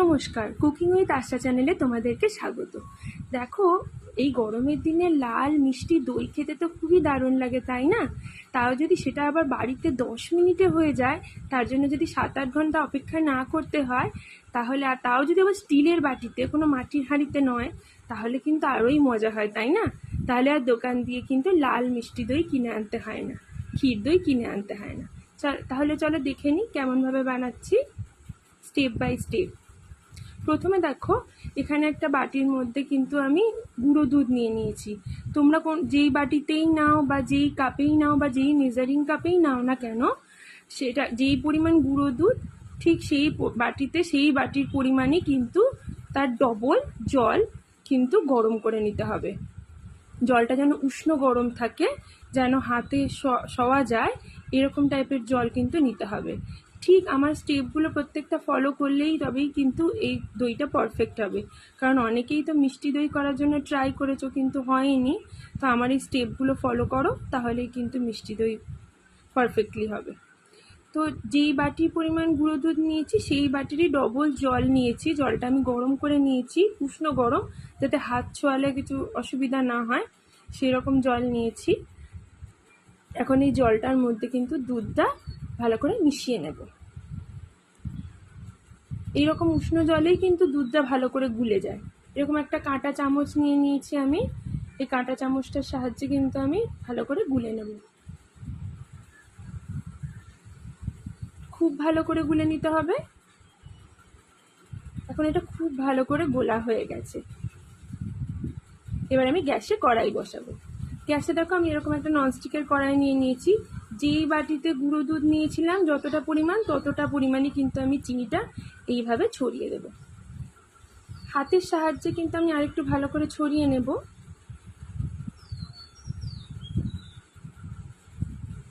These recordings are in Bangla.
নমস্কার কুকিং উইথ আশা চ্যানেলে তোমাদেরকে স্বাগত। দেখো, এই গরমের দিনে লাল মিষ্টি দই খেতে তো খুবই দারুণ লাগে, তাই না? তাও যদি সেটা আবার বাড়িতে দশ মিনিটে হয়ে যায়, তার জন্য যদি সাত আট ঘণ্টা অপেক্ষা না করতে হয়, তাহলে আর তাও যদি আবার স্টিলের বাটিতে, কোনো মাটির হাঁড়িতে নয়, তাহলে কিন্তু আরোই মজা হয়, তাই না? তাহলে আর দোকান দিয়ে কিন্তু লাল মিষ্টি দই কিনে আনতে হয় না, ক্ষীর দই কিনে আনতে হয় না। তাহলে চলো দেখে নিই কেমনভাবে বানাচ্ছি স্টেপ বাই স্টেপ প্রথমে দেখো, এখানে একটা বাটির মধ্যে কিন্তু আমি গুঁড়ো দুধ নিয়ে নিয়েছি। তোমরা কোন, যেই বাটিতেই নাও বা যেই কাপেই নাও বা যেই মেজারিং কাপেই নাও না কেন, সেটা, যেই পরিমাণ গুঁড়ো দুধ, ঠিক সেই বাটিতে সেই বাটির পরিমাণে কিন্তু তার ডবল জল কিন্তু গরম করে নিতে হবে। জলটা যেন উষ্ণ গরম থাকে, যেন হাতে শোয়া যায়, এরকম টাইপের জল কিন্তু নিতে হবে। ঠিক আমার স্টেপগুলো প্রত্যেকটা ফলো করলেই তবেই কিন্তু এই দইটা পারফেক্ট হবে। কারণ অনেকেই তো মিষ্টি দই করার জন্য ট্রাই করেছ কিন্তু হয়নি। তো আমার এই স্টেপগুলো ফলো করো, তাহলেই কিন্তু মিষ্টি দই পারফেক্টলি হবে। তো যেই বাটির পরিমাণ গুঁড়ো দুধ নিয়েছি, সেই বাটিরই ডবল জল নিয়েছি। জলটা আমি গরম করে নিয়েছি, উষ্ণ গরম, যাতে হাত ছোঁয়ালে কিছু অসুবিধা না হয় সেই রকম জল নিয়েছি। এখন এই জলটার মধ্যে কিন্তু দুধটা ভালো করে মিশিয়ে নেব। এইরকম উষ্ণ জলেই কিন্তু দুধটা ভালো করে গুলে যায়। এরকম একটা কাঁটা চামচ নিয়ে নিয়েছি আমি। এই কাঁটা চামচটার সাহায্যে কিন্তু আমি ভালো করে গুলে নেব। খুব ভালো করে গুলে নিতে হবে। এখন এটা খুব ভালো করে গোলা হয়ে গেছে। এবার আমি গ্যাসে কড়াই বসাবো। গ্যাসে দেখো আমি এরকম একটা ননস্টিকের কড়াই নিয়ে নিয়েছি। যেই বাটিতে গুঁড়ো দুধ নিয়েছিলাম, যতটা পরিমাণ, ততটা পরিমাণই কিন্তু আমি চিনিটা এইভাবে ছড়িয়ে দেব। হাতের সাহায্যে কিন্তু আমি আরেকটু ভালো করে ছড়িয়ে নেব।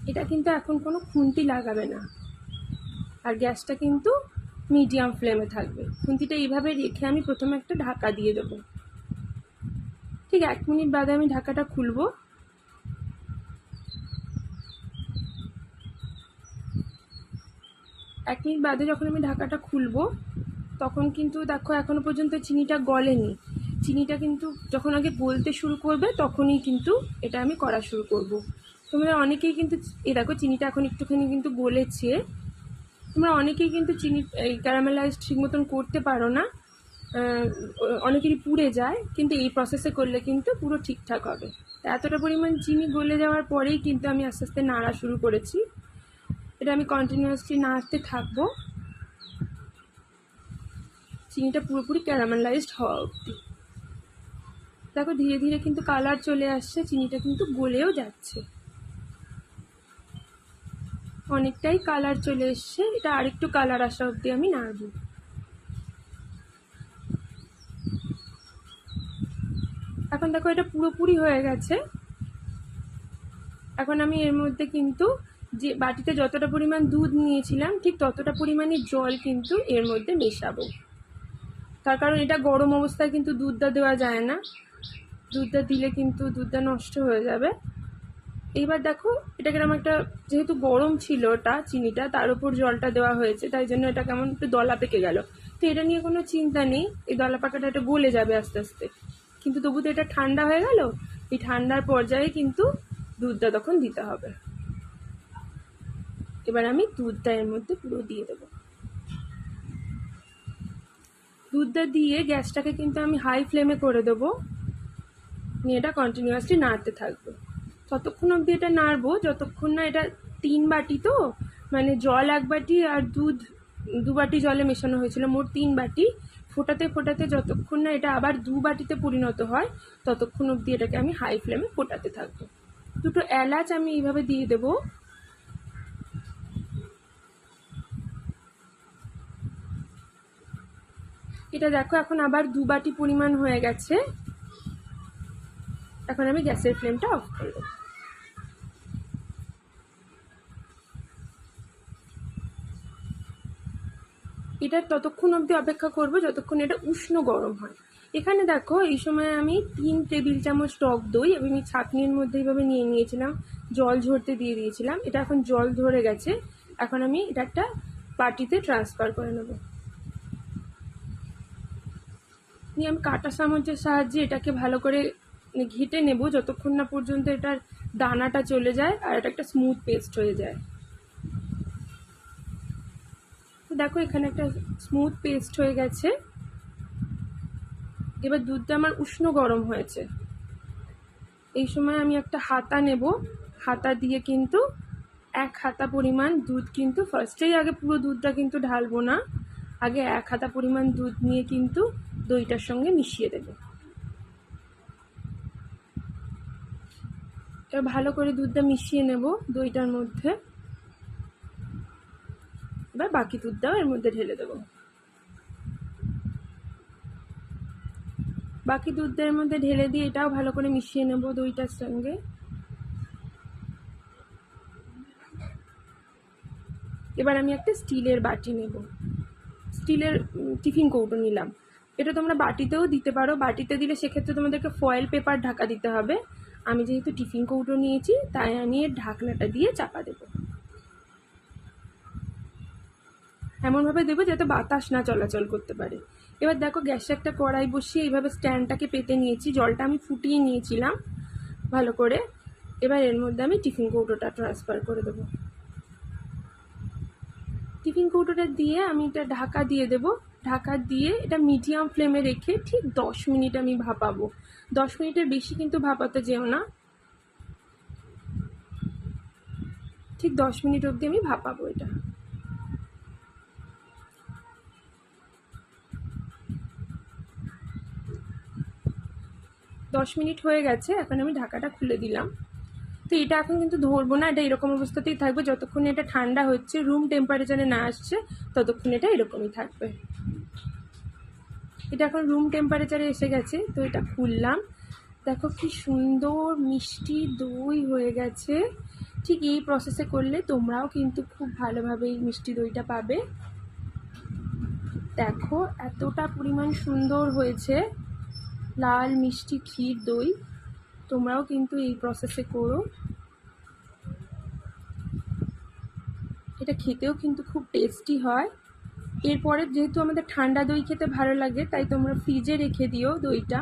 এটা কিন্তু এখন কোনো খুন্তি লাগাবে না। আর গ্যাসটা কিন্তু মিডিয়াম ফ্লেমে থাকবে। খুন্তিটা এইভাবে রেখে আমি প্রথমে একটা ঢাকা দিয়ে দেবো। ঠিক এক মিনিট বাদে আমি ঢাকাটা খুলবো। এক মিনিট বাদে যখন আমি ঢাকাটা খুলবো, তখন কিন্তু দেখো এখনও পর্যন্ত চিনিটা গলেনি। চিনিটা কিন্তু যখন আগে গলতে শুরু করবে, তখনই কিন্তু এটা আমি করা শুরু করব। তোমরা অনেকেই কিন্তু এ দেখো চিনিটা এখন একটুখানি কিন্তু গলেছে। তোমরা অনেকেই কিন্তু চিনি, এই ক্যারামেলাইজ ঠিক মতন করতে পারো না। অনেকেরই পুড়ে যায়, কিন্তু এই প্রসেসে করলে কিন্তু পুরো ঠিকঠাক হবে। এতটা পরিমাণ চিনি গলে যাওয়ার পরেই কিন্তু আমি আস্তে আস্তে নাড়া শুরু করেছি। এটা আমি কন্টিনিউয়াসলি নাড়তে থাকব। চিনিটা পুরোপুরি ক্যারামেলাইজড হওয়া অবধি। দেখো ধীরে ধীরে কিন্তু কালার চলে আসছে, চিনিটা কিন্তু গলেও যাচ্ছে। অনেকটাই কালার চলে এসছে, এটা আরেকটু কালার আসা অবধি আমি নাড়বো। এখন দেখো এটা পুরোপুরি হয়ে গেছে। এখন আমি এর মধ্যে কিন্তু যে বাটিতে যতটা পরিমাণ দুধ নিয়েছিলাম, ঠিক ততটা পরিমাণে জল কিন্তু এর মধ্যে মেশাবো। তার কারণ এটা গরম অবস্থায় কিন্তু দুধটা দেওয়া যায় না। দুধটা দিলে কিন্তু দুধটা নষ্ট হয়ে যাবে। এইবার দেখো, এটা কেমন একটা, যেহেতু গরম ছিল ওটা, চিনিটা, তার উপর জলটা দেওয়া হয়েছে, তাই জন্য এটা কেমন একটু দলা পেকে গেল। তো এটা নিয়ে কোনো চিন্তা নেই, এই দলা পাকাটা এটা গলে যাবে আস্তে আস্তে। কিন্তু তবু তো এটা ঠান্ডা হয়ে গেল, এই ঠান্ডার পর্যায়ে কিন্তু দুধটা তখন দিতে হবে। এবার আমি দুধটা এর মধ্যে পুরো দিয়ে দেবো। দুধটা দিয়ে গ্যাসটাকে কিন্তু আমি হাই ফ্লেমে করে দেবো। নিয়ে এটা কন্টিনিউয়াসলি নাড়তে থাকব। ততক্ষণ অবধি এটা নাড়বো, যতক্ষণ না এটা তিন বাটি তো মানে জল এক বাটি আর দুধ দু বাটি জলে মেশানো হয়েছিল, মোট তিন বাটি। ফোটাতে ফোটাতে যতক্ষণ না এটা আবার দু বাটিতে পরিণত হয়, ততক্ষণ অবধি এটাকে আমি হাই ফ্লেমে ফোটাতে থাকব। দুটো এলাচ আমি এইভাবে দিয়ে দেবো। এটা দেখো, এখন আবার দু বাটি পরিমাণ হয়ে গেছে। এখন আমি গ্যাসের ফ্লেমটা অফ করে দেবো এটা ততক্ষণ অবধি অপেক্ষা করব, যতক্ষণ এটা উষ্ণ গরম হয়। এখানে দেখো, এই সময় আমি তিন টেবিল চামচ টক দই, আমি ছাঁকনির মধ্যে এইভাবে নিয়ে নিয়েছিলাম, জল ঝরতে দিয়ে দিয়েছিলাম। এটা এখন জল ধরে গেছে, এখন আমি এটা একটা বাটিতে ট্রান্সফার করে নেব। নিয়ে আমি কাঁটা চামচের সাহায্যে এটাকে ভালো করে ঘেটে নেব যতক্ষণ না পর্যন্ত এটার দানাটা চলে যায় আর এটা একটা স্মুথ পেস্ট হয়ে যায়। দেখো এখানে একটা স্মুথ পেস্ট হয়ে গেছে। এবার দুধটা আমার উষ্ণ গরম হয়েছে। এই সময় আমি একটা হাতা নেব। হাতা দিয়ে কিন্তু এক হাতা পরিমাণ দুধ কিন্তু ফার্স্টেই আগে পুরো দুধটা কিন্তু ঢালবো না। আগে এক হাতা পরিমাণ দুধ নিয়ে কিন্তু দইটার সঙ্গে মিশিয়ে দেব। এবার ভালো করে দুধটা মিশিয়ে নেব দইটার মধ্যে। এবার বাকি দুধটাও এর মধ্যে ঢেলে দেবো। বাকি দুধের মধ্যে ঢেলে দিয়ে এটাও ভালো করে মিশিয়ে নেব দইটার সঙ্গে। এবার আমি একটা স্টিলের বাটি নেব। স্টিলের টিফিন কৌটো নিলাম। এটা তোমরা বাটিতেও দিতে পারো। বাটিতে দিলে সেক্ষেত্রে তোমাদেরকে ফয়েল পেপার ঢাকা দিতে হবে। আমি যেহেতু টিফিন কৌটো নিয়েছি, তাই আমি এর ঢাকনাটা দিয়ে চাপা দেবো। এমনভাবে দেবো যাতে বাতাস না চলাচল করতে পারে। এবার দেখো গ্যাসে একটা কড়াই বসিয়ে এইভাবে স্ট্যান্ডটাকে পেতে নিয়েছি। জলটা আমি ফুটিয়ে নিয়েছিলাম ভালো করে। এবার এর মধ্যে আমি টিফিন কৌটোটা ট্রান্সফার করে দেবো। টিফিন কৌটোটা দিয়ে আমি এটা ঢাকা দিয়ে দেব। ঢাকা দিয়ে এটা মিডিয়াম ফ্লেমে রেখে ঠিক দশ মিনিট আমি ভাপাবো। দশ মিনিটের বেশি কিন্তু ভাপাতে যেও না। ঠিক দশ মিনিট অবধি আমি ভাপাবো এটা। দশ মিনিট হয়ে গেছে, এখন আমি ঢাকাটা খুলে দিলাম। তো এটা এখন কিন্তু ধরবো না, এটা এরকম অবস্থাতেই থাকবে। যতক্ষণ এটা ঠান্ডা হচ্ছে রুম টেম্পারেচারে না আসছে, ততক্ষণ এটা এরকমই থাকবে। এটা এখন রুম টেম্পারেচারে এসে গেছে, তো এটা খুললাম। দেখো কি সুন্দর মিষ্টি দই হয়ে গেছে। ঠিক এই প্রসেসে করলে তোমরাও কিন্তু খুব ভালোভাবে এই মিষ্টি দইটা পাবে। দেখো এতটা পরিমাণ সুন্দর হয়েছে, লাল মিষ্টি ক্ষীর দই। তোমরাও কিন্তু এই প্রসেসে করো। এটা খেতেও কিন্তু খুব টেস্টি হয়। এরপরে যেহেতু আমাদের ঠান্ডা দই খেতে ভালো লাগে, তাই তোমরা ফ্রিজে রেখে দিও দইটা।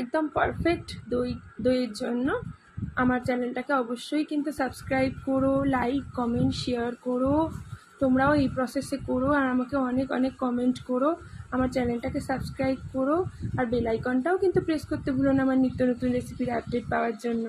একদম পারফেক্ট দই, দইয়ের জন্য। আমার চ্যানেলটাকে অবশ্যই কিন্তু সাবস্ক্রাইব করো লাইক কমেন্ট শেয়ার করো। তোমরাও এই প্রসেসে করো আর আমাকে অনেক অনেক কমেন্ট করো। আমার চ্যানেলটাকে সাবস্ক্রাইব করো আর বেল আইকনটাও কিন্তু প্রেস করতে ভুলো না আমার নিত্য নতুন রেসিপির আপডেট পাওয়ার জন্য।